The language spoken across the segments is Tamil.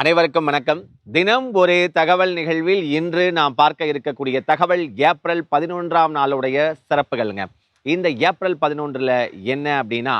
அனைவருக்கும் வணக்கம். தினம் ஒரு தகவல் நிகழ்வில் இன்று நாம் பார்க்க இருக்கக்கூடிய தகவல் ஏப்ரல் பதினொன்றாம் நாளுடைய சிறப்புகள்ங்க. இந்த ஏப்ரல் பதினொன்றில் என்ன அப்படின்னா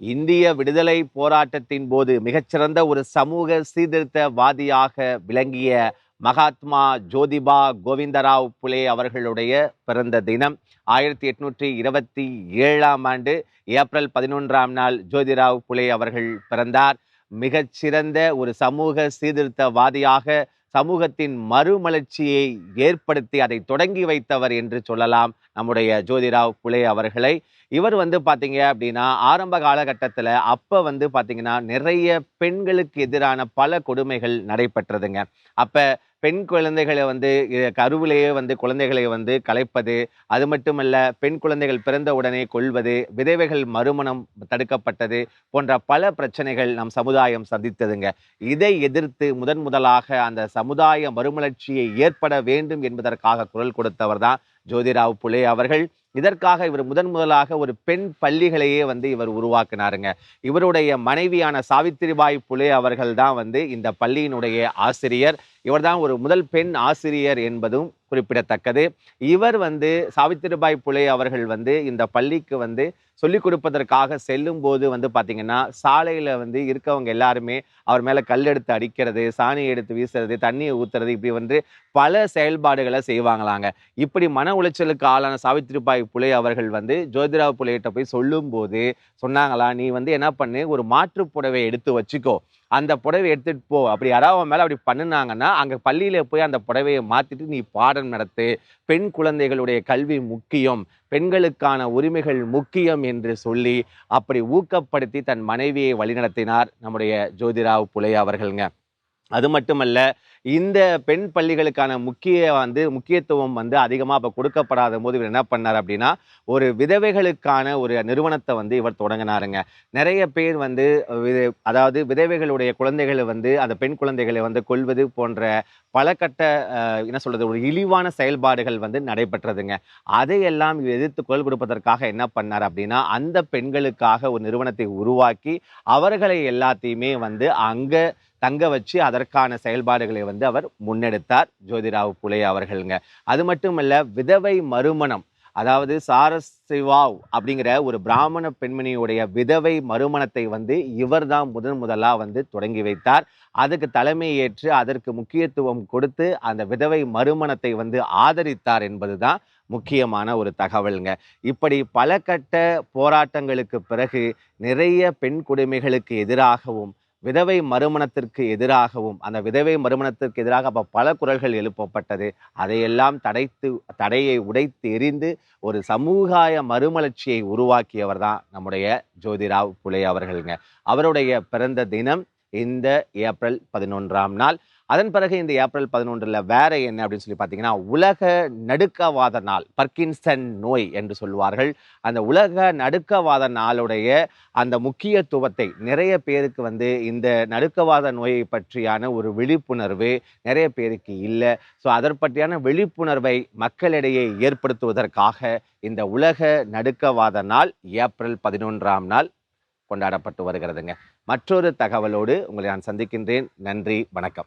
இந்திய விடுதலை போராட்டத்தின் போது மிகச்சிறந்த ஒரு சமூக சீர்திருத்தவாதியாக விளங்கிய மகாத்மா ஜோதிபா கோவிந்தராவ் புலே அவர்களுடைய பிறந்த தினம் ஆயிரத்தி எட்நூற்றி இருபத்தி ஏழாம் ஆண்டு ஏப்ரல் பதினொன்றாம் நாள் ஜோதிராவ் புலே அவர்கள் பிறந்தார். மிகச்சிறந்த ஒரு சமூக சீர்திருத்தவாதியாக சமூகத்தின் மறுமலர்ச்சியை ஏற்படுத்தி அதை தொடங்கி வைத்தவர் என்று சொல்லலாம் நம்முடைய ஜோதிராவ் புலே அவர்களை. இவர் வந்து பார்த்தீங்க அப்படின்னா ஆரம்ப காலகட்டத்தில் அப்போ வந்து பார்த்தீங்கன்னா நிறைய பெண்களுக்கு எதிரான பல கொடுமைகள் நடைபெற்றதுங்க. அப்போ பெண் குழந்தைகளை வந்து கருவிலேயே வந்து குழந்தைகளை வந்து கலைப்பது அது மட்டுமல்ல பெண் குழந்தைகள் பிறந்த உடனே கொள்வது விதவைகள் மறுமணம் தடுக்கப்பட்டது போன்ற பல பிரச்சனைகள் நம் சமுதாயம் சந்தித்ததுங்க. இதை எதிர்த்து முதன் முதலாக அந்த சமுதாய மறுமலர்ச்சியை ஏற்பட வேண்டும் என்பதற்காக குரல் கொடுத்தவர் தான் ஜோதிராவ் புலே அவர்கள். இதற்காக இவர் முதன் முதலாக ஒரு பெண் பள்ளிகளையே வந்து இவர் உருவாக்கினாருங்க. இவருடைய மனைவியான சாவித்திரிபாய் புலே அவர்கள் தான் வந்து இந்த பள்ளியினுடைய ஆசிரியர். இவர்தான் ஒரு முதல் பெண் ஆசிரியர் என்பதும் குறிப்பிடத்தக்கது. இவர் வந்து சாவித்திரிபாய் புலே அவர்கள் வந்து இந்த பள்ளிக்கு வந்து சொல்லிக் கொடுப்பதற்காக செல்லும் போது வந்து பார்த்தீங்கன்னா சாலையில் வந்து இருக்கவங்க எல்லாருமே அவர் மேலே கல் எடுத்து அடிக்கிறது சாணி எடுத்து வீசுறது தண்ணியை ஊற்றுறது இப்படி வந்து பல செயல்பாடுகளை செய்வாங்களாங்க. இப்படி மன உளைச்சலுக்கு ஆளான சாவித்திரிபாய் புலே அவர்கள் வந்து ஜோதிராவ் புலேகிட்ட போய் சொல்லும்போது சொன்னாங்களா நீ வந்து என்ன பண்ணு ஒரு மாற்று புடவை எடுத்து வச்சுக்கோ. அந்த புடவை எடுத்துகிட்டு போ. அப்படி யாராவது மேலே அப்படி பண்ணினாங்கன்னா அங்கே பள்ளியில் போய் அந்த புடவையை மாற்றிட்டு நீ பாடம் நடத்து. பெண் குழந்தைகளுடைய கல்வி முக்கியம் பெண்களுக்கான உரிமைகள் முக்கியம் என்று சொல்லி அப்படி ஊக்கப்படுத்தி தன் மனைவியை வழிநடத்தினார் நம்முடைய ஜோதிராவ் புலே அவர்கள்ங்க. அது மட்டுமல்ல இந்த பெண் பள்ளிகளுக்கான முக்கிய வந்து முக்கியத்துவம் வந்து அதிகமாக அப்போ கொடுக்கப்படாத போது இவர் என்ன பண்ணார் அப்படின்னா ஒரு விதவைகளுக்கான ஒரு நிறுவனத்தை வந்து இவர் தொடங்கினாருங்க. நிறைய பேர் வந்து அதாவது விதவைகளுடைய குழந்தைகளை வந்து அந்த பெண் குழந்தைகளை வந்து கொள்வது போன்ற பல கட்ட என்ன சொல்கிறது ஒரு இழிவான செயல்பாடுகள் வந்து நடைபெற்றதுங்க. அதையெல்லாம் எதிர்த்து குரல் கொடுப்பதற்காக என்ன பண்ணார் அப்படின்னா அந்த பெண்களுக்காக ஒரு நிறுவனத்தை உருவாக்கி அவர்களை எல்லாத்தையுமே வந்து அங்கே தங்க வச்சு அதற்கான செயல்பாடுகளை வந்து அவர் முன்னெடுத்தார். ஜோதிராவ் புலே அவர்களுங்க. அது மட்டுமல்ல விதவை மறுமணம். அதாவது சாரசிவாவ் அப்படிங்கிற ஒரு பிராமண பெண்மணியுடைய விதவை மறுமணத்தை வந்து இவர்தான் முதன் முதலாக வந்து தொடங்கி வைத்தார். அதுக்கு தலைமை ஏற்று அதற்கு முக்கியத்துவம் கொடுத்து அந்த விதவை மறுமணத்தை வந்து ஆதரித்தார் என்பதுதான் முக்கியமான ஒரு தகவலுங்க. இப்படி பல கட்ட போராட்டங்களுக்கு பிறகு நிறைய பெண் குடிமைகளுக்கு எதிராகவும் விதவை மறுமணத்திற்கு எதிராகவும் அந்த விதவை மறுமணத்திற்கு எதிராக அப்போ பல குரல்கள் எழுப்பப்பட்டது. அதையெல்லாம் தடைத்து தடையை உடைத்து எறிந்து ஒரு சமூகாய மறுமலர்ச்சியை உருவாக்கியவர் தான் நம்முடைய ஜோதிராவ் புலே அவர்களுங்க. அவருடைய பிறந்த தினம் இந்த ஏப்ரல் பதினொன்றாம் நாள். அதன் பிறகு இந்த ஏப்ரல் பதினொன்றில் வேற என்ன அப்படின்னு சொல்லி பார்த்தீங்கன்னா உலக நடுக்கவாத நாள் பர்கின்சன் நோய் என்று சொல்வார்கள் அந்த உலக நடுக்கவாத நாளுடைய அந்த முக்கியத்துவத்தை நிறைய பேருக்கு வந்து இந்த நடுக்கவாத நோயை பற்றியான ஒரு விழிப்புணர்வு நிறைய பேருக்கு இல்லை. ஸோ அதற் பற்றியான விழிப்புணர்வை மக்களிடையே ஏற்படுத்துவதற்காக இந்த உலக நடுக்கவாத நாள் ஏப்ரல் பதினொன்றாம் நாள் கொண்டாடப்பட்டு வருகிறதுங்க. மற்றொரு தகவலோடு உங்களை நான் சந்திக்கின்றேன். நன்றி வணக்கம்.